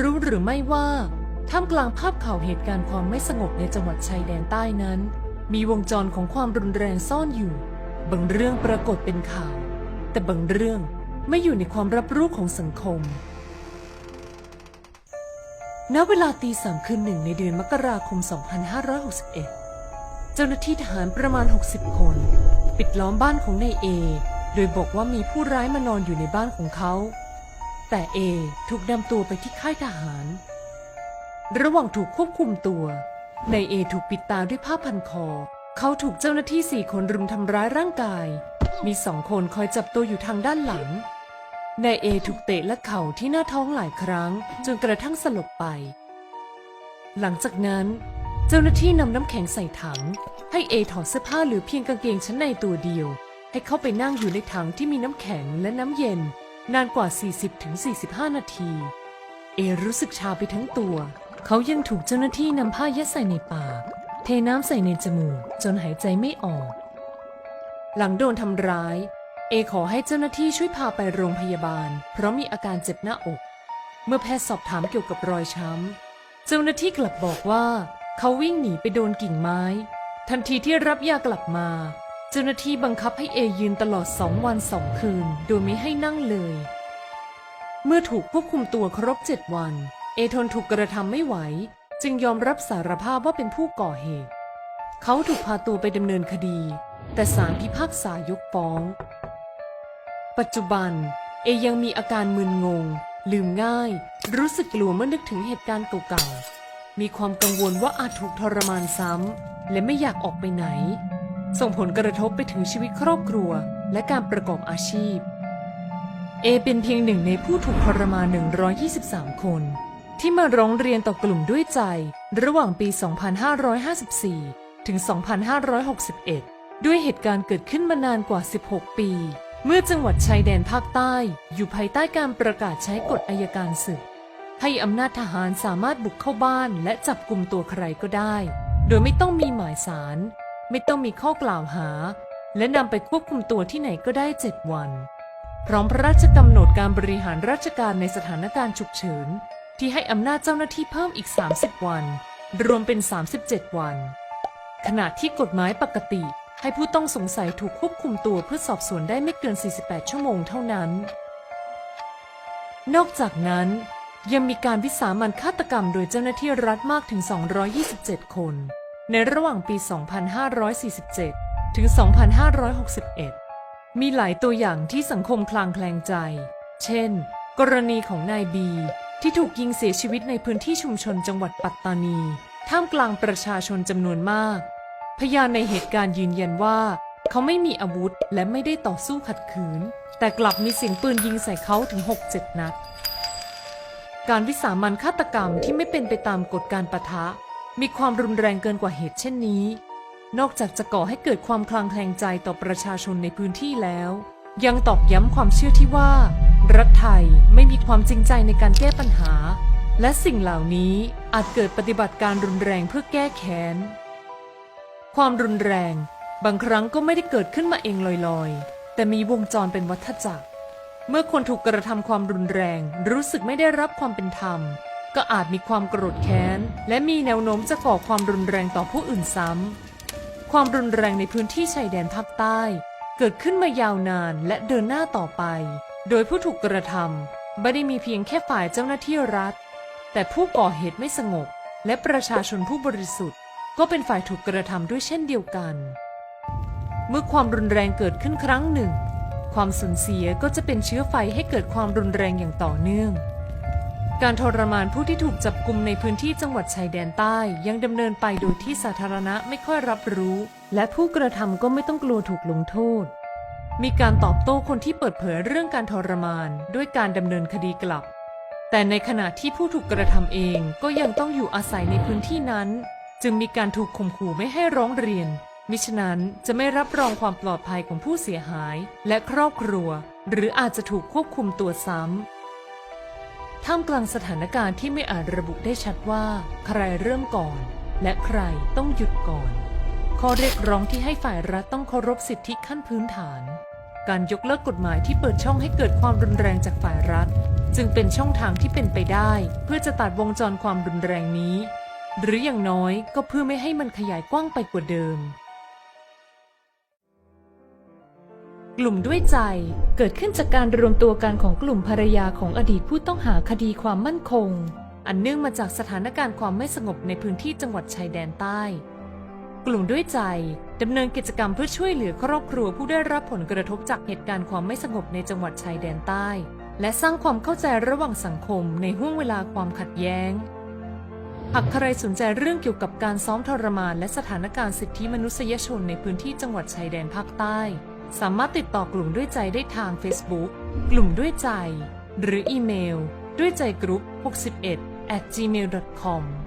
รู้หรือไม่ว่าท่ามกลางภาพข่าวเหตุการณ์ความไม่สงบในจังหวัดชายแดนใต้นั้น มีวงจรของความรุนแรงซ่อนอยู่ บางเรื่องปรากฏเป็นข่าว แต่บางเรื่องไม่อยู่ในความรับรู้ของสังคม ณ เวลาตีสามคืนหนึ่งในเดือนมกราคม 2561 เจ้าหน้าที่ทหารประมาณ 60 คน ปิดล้อมบ้านของนายเอ โดยบอกว่ามีผู้ร้ายมานอนอยู่ในบ้านของเขา แต่เอถูกนำตัวไปที่ค่ายทหาร ระหว่างถูกควบคุมตัวนายเอถูกปิดตาด้วยผ้าพันคอ เขาถูกเจ้าหน้าที่สี่คนรุมทำร้ายร่างกาย มีสองคนคอยจับตัวอยู่ทางด้านหลังนายเอถูกเตะและเข่าที่หน้าท้องหลายครั้ง จนกระทั่งสลบไป หลังจากนั้นเจ้าหน้าที่นำน้ำแข็งใส่ถัง ให้เอถอดเสื้อผ้าหลือเพียงกางเกงชั้นในตัวเดียว ให้เข้าไปนั่งอยู่ในถังที่มีน้ำแข็งและน้ำเย็น นานกว่า 40-45 นาที เอรู้สึกชาไปทั้งตัว เขายังถูกเจ้าหน้าที่นำผ้ายัดใส่ในปาก เทน้ำใส่ในจมูกจนหายใจไม่ออก หลังโดนทำร้าย เอขอให้เจ้าหน้าที่ช่วยพาไปโรงพยาบาล เพราะมีอาการเจ็บหน้าอก เมื่อแพทย์สอบถามเกี่ยวกับรอยช้ำ เจ้าหน้าที่กลับบอกว่า เขาวิ่งหนีไปโดนกิ่งไม้ ทันทีที่รับยากลับมา เจ้าหน้าที่บังคับให้เอยืนตลอดสองวันสองคืน โดยไม่ให้นั่งเลย เมื่อถูกควบคุมตัวครบเจ็ดวัน เอทนถูกกระทำไม่ไหว จึงยอมรับสารภาพว่าเป็นผู้ก่อเหตุ เขาถูกพาตัวไปดำเนินคดี แต่ศาลพิพากษายกฟ้อง ปัจจุบัน เอยังมีอาการมึนงง ลืมง่าย รู้สึกกลัวเมื่อนึกถึงเหตุการณ์เก่าๆมีความกังวลว่าอาจถูกทรมานซ้ำและไม่อยากออกไปไหน ส่งผลกระทบไปถึงชีวิตครอบครัว และการประกอบอาชีพ เอเป็นเพียงหนึ่งในผู้ถูกทรมาน 123 คน ที่มาร้องเรียนต่อกลุ่มด้วยใจ ระหว่างปี 2554 ถึง 2561 ด้วยเหตุการณ์เกิดขึ้นมานานกว่า 16 ปี เมื่อจังหวัดชายแดนภาคใต้ อยู่ภายใต้การประกาศใช้กฎอายการศึก ให้อำนาจทหารสามารถบุกเข้าบ้าน และจับกลุ่มตัวใครก็ได้ โดยไม่ต้องมีหมายสาร ไม่ต้องมีข้อกล่าวหา และนำไปควบคุมตัวที่ไหนก็ได้7วัน พร้อมพระราชกำหนดการบริหารราชการในสถานการณ์ฉุกเฉิน ที่ให้อำนาจเจ้าหน้าที่เพิ่มอีก 30 วัน รวมเป็น 37 วัน ขณะที่กฎหมายปกติให้ผู้ต้องสงสัยถูกควบคุมตัวเพื่อสอบสวนได้ไม่เกิน 48 ชั่วโมงเท่านั้น นอกจากนั้นยังมีการวิสามันฆาตกรรมโดยเจ้าหน้าที่รัฐมากถึง 227 คน ในระหว่างปี 2547 ถึง 2561 มีหลายตัวอย่างที่สังคมคลางแคลงใจ เช่น กรณีของนายบี ที่ถูกยิงเสียชีวิตในพื้นที่ชุมชนจังหวัดปัตตานี ท่ามกลางประชาชนจำนวนมาก พยานในเหตุการณ์ยืนยันว่า เขาไม่มีอาวุธและไม่ได้ต่อสู้ขัดขืน แต่กลับมีเสียงปืนยิงใส่เขาถึง 6-7 นัด การวิสามันฆาตกรรมที่ไม่เป็นไปตามกฎการปะทะ มีความรุนแรงเกินกว่าเหตุเช่นนี้ นอกจากจะก่อให้เกิดความคลางแคลงใจต่อประชาชนในพื้นที่แล้ว ยังตอกย้ำความเชื่อที่ว่า รัฐไทยไม่มีความจริงใจในการแก้ปัญหา และสิ่งเหล่านี้อาจเกิดปฏิบัติการรุนแรงเพื่อแก้แค้น ความรุนแรง บางครั้งก็ไม่ได้เกิดขึ้นมาเองลอยๆ แต่มีวงจรเป็นวัฏจักร เมื่อคนถูกกระทำความรุนแรงรู้สึกไม่ได้รับความเป็นธรรม ก็อาจมีความโกรธแค้น และมีแนวโน้มจะก่อความรุนแรงต่อผู้อื่นซ้ำ ความรุนแรงในพื้นที่ชายแดนภาคใต้ เกิดขึ้นมายาวนานและเดินหน้าต่อไป โดยผู้ถูกกระทำไม่ได้มีเพียงแค่ฝ่ายเจ้าหน้าที่รัฐ แต่ผู้ก่อเหตุไม่สงบ และประชาชนผู้บริสุทธิ์ ก็เป็นฝ่ายถูกกระทำด้วยเช่นเดียวกัน เมื่อความรุนแรงเกิดขึ้นครั้งหนึ่ง ความสูญเสียก็จะเป็นเชื้อไฟให้เกิดความรุนแรงอย่างต่อเนื่อง การทรมานผู้ที่ถูกจับกลุ่มในพื้นที่จังหวัดชายแดนใต้ยังดำเนินไปโดยที่สาธารณะไม่ค่อยรับรู้ และผู้กระทำก็ไม่ต้องกลัวถูกลงโทษ มีการตอบโต้คนที่เปิดเผยเรื่องการทรมานด้วยการดำเนินคดีกลับ แต่ในขณะที่ผู้ถูกกระทำเองก็ยังต้องอยู่อาศัยในพื้นที่นั้น จึงมีการถูกข่มขู่ไม่ให้ร้องเรียน มิฉะนั้นจะไม่รับรองความปลอดภัยของผู้เสียหาย และครอบครัว หรืออาจจะถูกควบคุมตัวซ้ำ ท่ามกลางสถานการณ์ที่ไม่อาจระบุได้ชัดว่า ใครเริ่มก่อน และใครต้องหยุดก่อน ข้อเรียกร้องที่ให้ฝ่ายรัฐต้องเคารพสิทธิขั้นพื้นฐาน การยกเลิกกฎหมายที่เปิดช่องให้เกิดความรุนแรงจากฝ่ายรัฐ จึงเป็นช่องทางที่เป็นไปได้ เพื่อจะตัดวงจรความรุนแรงนี้ หรืออย่างน้อยก็เพื่อไม่ให้มันขยายกว้างไปกว่าเดิม กลุ่มด้วยใจเกิดขึ้นจากการรวมตัวกันของกลุ่มภรรยาของอดีตผู้ต้องหาคดีความมั่นคง อันเนื่องมาจากสถานการณ์ความไม่สงบในพื้นที่จังหวัดชายแดนใต้ กลุ่มด้วยใจดำเนินกิจกรรมเพื่อช่วยเหลือครอบครัวผู้ได้รับผลกระทบจากเหตุการณ์ความไม่สงบในจังหวัดชายแดนใต้ และสร้างความเข้าใจระหว่างสังคมในห่วงเวลาความขัดแย้งหากใครสนใจเรื่องเกี่ยวกับการซ้อมทรมานและสถานการณ์สิทธิมนุษยชนในพื้นที่จังหวัดชายแดนภาคใต้ สามารถติดต่อกลุ่มด้วยใจได้ทาง Facebook กลุ่มด้วยใจ หรืออีเมล ด้วยใจกรุ๊ป61 at gmail.com